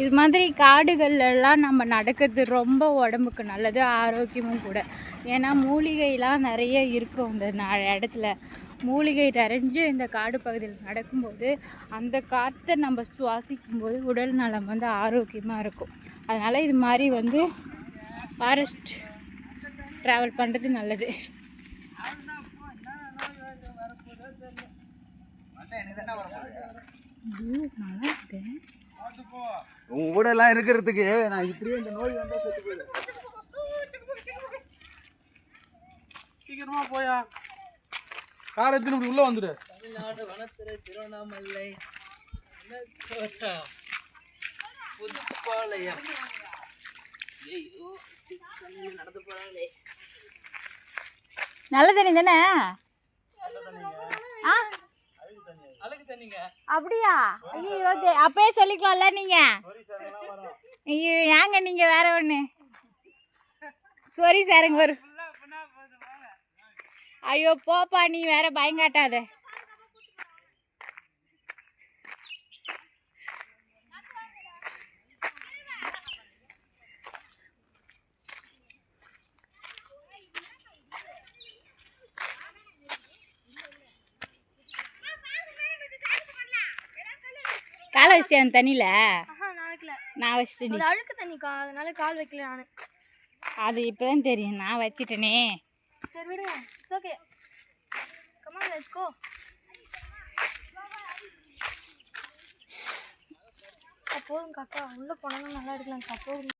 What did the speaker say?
இது மாதிரி காடுகள்லாம் நம்ம நடக்கிறது ரொம்ப உடம்புக்கு நல்லது ஆரோக்கியமும் கூட. ஏன்னா மூலிகைலாம் நிறைய இருக்கும் இந்த இடத்துல. மூலிகை நிறைஞ்சு இந்த காடு பகுதியில் நடக்கும்போது அந்த காற்றை நம்ம சுவாசிக்கும்போது உடல் நலம் வந்து ஆரோக்கியமாக இருக்கும். அதனால் இது மாதிரி வந்து ஃபாரஸ்ட் ட்ராவல் பண்ணுறது நல்லது. நல்லா இருக்கு. உங்க கூட எல்லாம் இருக்கிறதுக்கு நான் இப்படியே இந்த நோய் வந்தா செத்து போயிடும் சீக்கிரமா போயா. கார் எடுத்துன்னு இப்படி உள்ள வந்துடு. தமிழ்நாடு வனத்துறை திருவண்ணாமலை. புதுப்பாளையம். நடந்து போறாங்களே. நல்ல தண்ணி தானே? ஆ அப்படியா? ஐயோ அப்பயே சொல்லிக்கலாம்ல நீங்க? ஐயோ ஏங்க நீங்க வேற ஒண்ணு? சாரி சாருங்க ஒரு ஐயோ போப்பா நீ வேற பயங்காட்டாத. காலை வச்சிட்டேன் அந்த தண்ணியில? நான் வச்சிட்டேன் அழுக்கு தண்ணிக்கா அதனால கால் வைக்கல நான். அது இப்பதான் தெரியும். நான் வச்சிட்டேனே. சரி விடுங்க ஓகே கமான் லெட்ஸ் கோ போதும் காக்கா. உள்ள போனாலும் நல்லா இருக்கலாம் போதும்